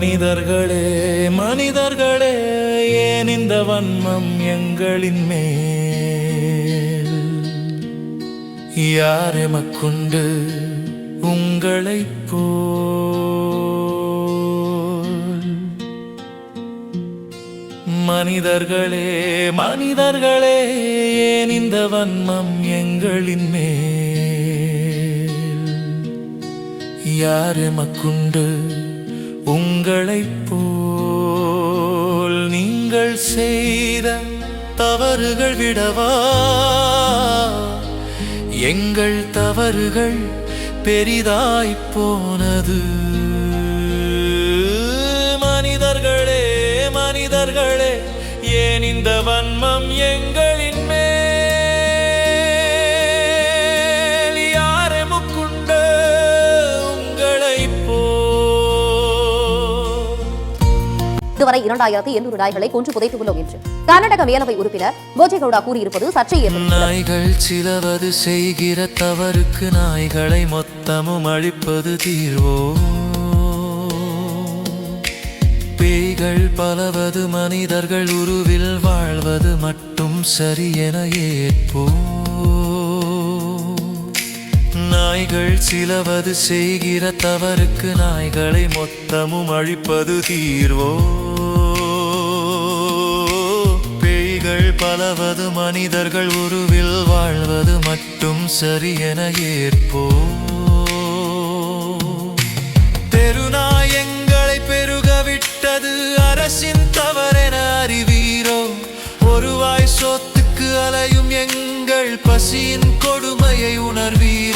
மனிதர்களே மனிதர்களே ஏன் இந்த வன்மம் எங்களின் மேல்? யார் எமக்குண்டு உங்களைப் போல்? மனிதர்களே மனிதர்களே ஏன் இந்த வன்மம் எங்களின் மேல்? யார் எமக்குண்டு உங்களைப் போல் நீங்கள் செய்த தவறுகள் விடவா? எங்கள் தவறுகள் பெரிதாய்ப் போனது. இதுவரை இரண்டாயிரத்தி எண்ணூறு நாய்களை கொன்று புதைத்துள்ளோம் என்று. கர்நாடக மேலவை உறுப்பினர் போஜேகவுடா கூறியிருப்பது சர்ச்சை நாய்கள் சிலவது செய்கிற தவறுக்கு நாய்களை மொத்தமும் அழிப்பது தீர்வோ? பேய்கள் பலவது மனிதர்கள் உருவில் வாழ்வது மட்டும் சரி என ஏற்போ? நாய்கள் சிலவது செய்கிற தவறுக்கு நாய்களை மொத்தமும் அழிப்பது தீர்வோ? பலவது மனிதர்கள் உருவில் வாழ்வது மட்டும் சரி என ஏற்போ. தெருநாய் எங்களை பெருக விட்டது அரசின் தவறென அறிவீரோ. ஒருவாய் சொத்துக்கு அலையும் எங்கள் பசியின் கொடுமையை உணர்வீர்.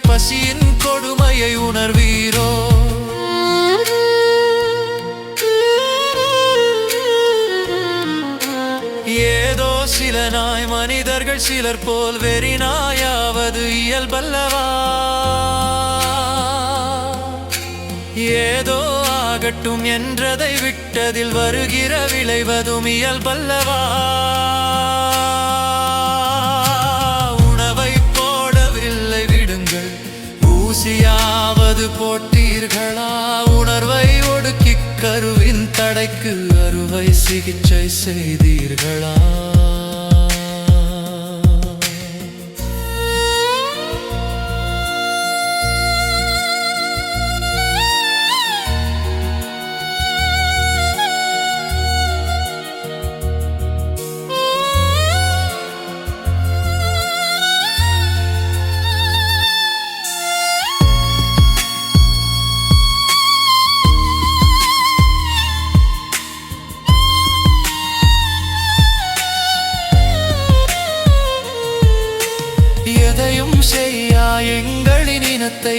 பசியின் கொடுமையை உணர்வீரோ? ஏதோ சில நாய் மனிதர்கள் சிலர் போல் வெறி நாயாவது இயல்பல்லவா ஏதோ ஆகட்டும் என்றதை விட்டதில் வருகிற விளைவதும் இயல்பல்லவா ஊசியாவது போட்டீர்களா? உணர்வை ஒடுக்கி கருவின் தடைக்கு அறுவை சிகிச்சை செய்தீர்களா? எங்களின் இனத்தை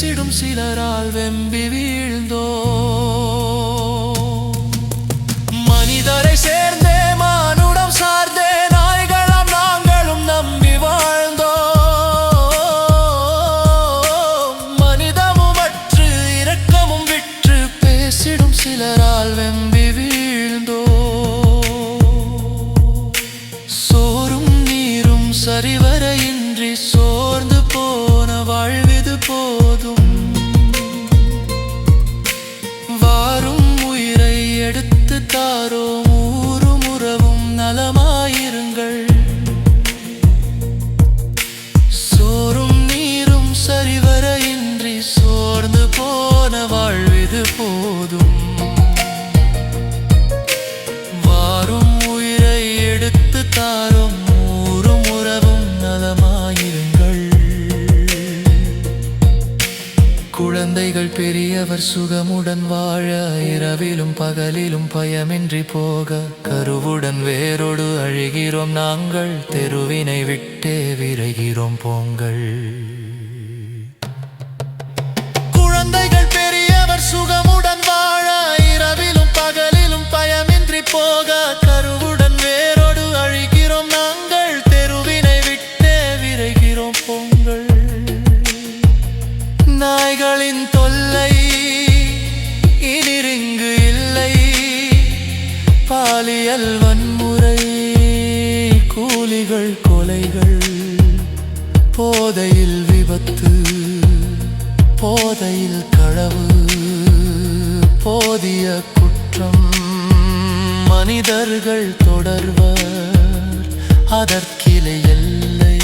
பேசிடும் சிலரால் வெம்பி வீழ்ந்தோ குழந்தைகள் பெரியவர் சுகமுடன் வாழ இரவிலும் பகலிலும் பயமின்றி போக. கருவுடன் வேரோடு அழுகிறோம் நாங்கள் தெருவினை விட்டே விரைகிறோம் போங்கள் குழந்தைகள் பெரியவர் சுகமுடன் வாழ பாலியல் வன்முறை கூலிகள் கொலைகள் போதையில் விபத்து போதையில் களவு போதிய குற்றம். மனிதர்கள் தொடர்வர் அதற்கிலே எல்லை.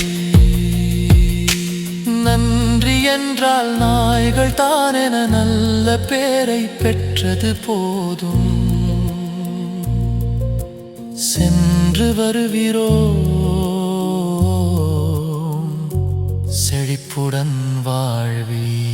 நன்றி என்றால் நாய்கள் தானென நல்ல பேரை பெற்றது போதும். சென்று வருகிறோம் செழிப்புடன் வாழ்வீ